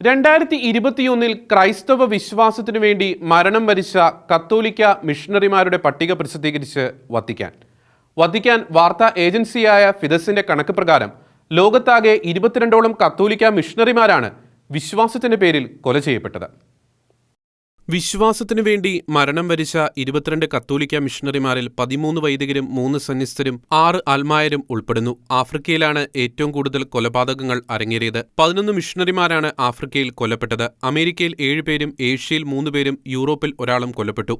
രണ്ടായിരത്തി ഇരുപത്തിയൊന്നിൽ ക്രൈസ്തവ വിശ്വാസത്തിനു വേണ്ടി മരണം വരിച്ച കത്തോലിക്ക മിഷണറിമാരുടെ പട്ടിക പ്രസിദ്ധീകരിച്ച് വത്തിക്കാൻ. വത്തിക്കാൻ വാർത്താ ഏജൻസിയായ ഫിദസിന്റെ കണക്ക് പ്രകാരം ലോകത്താകെ ഇരുപത്തിരണ്ടോളം കത്തോലിക്ക മിഷണറിമാരാണ് വിശ്വാസത്തിന്റെ പേരിൽ കൊല ചെയ്യപ്പെട്ടത്. വിശ്വാസത്തിനു വേണ്ടി മരണം വരിച്ച ഇരുപത്തിരണ്ട് കത്തോലിക്ക മിഷണറിമാരിൽ പതിമൂന്ന് വൈദികരും മൂന്ന് സന്യസ്തരും ആറ് അൽമായരും ഉൾപ്പെടുന്നു. ആഫ്രിക്കയിലാണ് ഏറ്റവും കൂടുതൽ കൊലപാതകങ്ങൾ അരങ്ങേറിയത്. പതിനൊന്ന് മിഷണറിമാരാണ് ആഫ്രിക്കയിൽ കൊല്ലപ്പെട്ടത്. അമേരിക്കയിൽ ഏഴുപേരും ഏഷ്യയിൽ മൂന്നുപേരും യൂറോപ്പിൽ ഒരാളും കൊല്ലപ്പെട്ടു.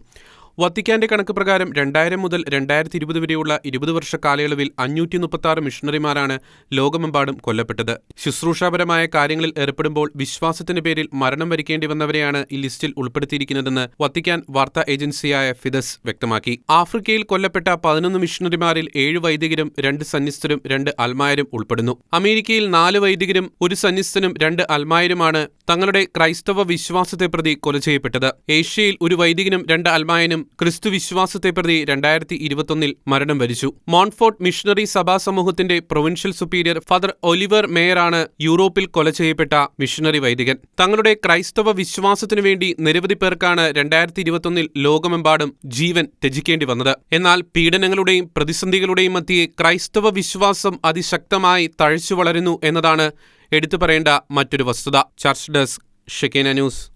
വത്തിക്കാന്റെ കണക്ക് പ്രകാരം രണ്ടായിരം മുതൽ രണ്ടായിരത്തി ഇരുപത് വരെയുള്ള ഇരുപത് വർഷ കാലയളവിൽ അഞ്ഞൂറ്റി മുപ്പത്തി മിഷണറിമാരാണ് ലോകമെമ്പാടും കൊല്ലപ്പെട്ടത്. ശുശ്രൂഷാപരമായ കാര്യങ്ങളിൽ ഏർപ്പെടുമ്പോൾ വിശ്വാസത്തിന്റെ പേരിൽ മരണം വരിക്കേണ്ടി വന്നവരെയാണ് ഈ ലിസ്റ്റിൽ ഉൾപ്പെടുത്തിയിരിക്കുന്നതെന്ന് വത്തിക്കാൻ വാർത്താ ഏജൻസിയായ ഫിദസ് വ്യക്തമാക്കി. ആഫ്രിക്കയിൽ കൊല്ലപ്പെട്ട പതിനൊന്ന് മിഷണറിമാരിൽ ഏഴ് വൈദികരും രണ്ട് സന്യസ്തരും രണ്ട് അൽമായരും ഉൾപ്പെടുന്നു. അമേരിക്കയിൽ നാല് വൈദികരും ഒരു സന്യസ്തനും രണ്ട് അൽമായരുമാണ് തങ്ങളുടെ ക്രൈസ്തവ വിശ്വാസത്തെ പ്രതി കൊല ചെയ്യപ്പെട്ടത് ഏഷ്യയിൽ ഒരു വൈദികനും രണ്ട് അൽമായനും ക്രിസ്തു വിശ്വാസത്തെ പ്രതി രണ്ടായിരത്തി ഇരുപത്തൊന്നിൽ മരണം വരിച്ചു. മോൺഫോർട്ട് മിഷണറി സഭാ സമൂഹത്തിന്റെ പ്രൊവിൻഷ്യൽ സുപ്പീരിയർ ഫാദർ ഒലിവർ മേയറാണ് യൂറോപ്പിൽ കൊല ചെയ്യപ്പെട്ട മിഷണറി വൈദികൻ. തങ്ങളുടെ ക്രൈസ്തവ വിശ്വാസത്തിനു വേണ്ടി നിരവധി പേർക്കാണ് രണ്ടായിരത്തി ഇരുപത്തൊന്നിൽ ലോകമെമ്പാടും ജീവൻ ത്യജിക്കേണ്ടി വന്നത്. എന്നാൽ പീഡനങ്ങളുടെയും പ്രതിസന്ധികളുടെയും മധ്യേ ക്രൈസ്തവ വിശ്വാസം അതിശക്തമായി തഴച്ചു വളരുന്നു എന്നതാണ് എടുത്തു പറയേണ്ട മറ്റൊരു വസ്തുത. Church desk Shekinah news.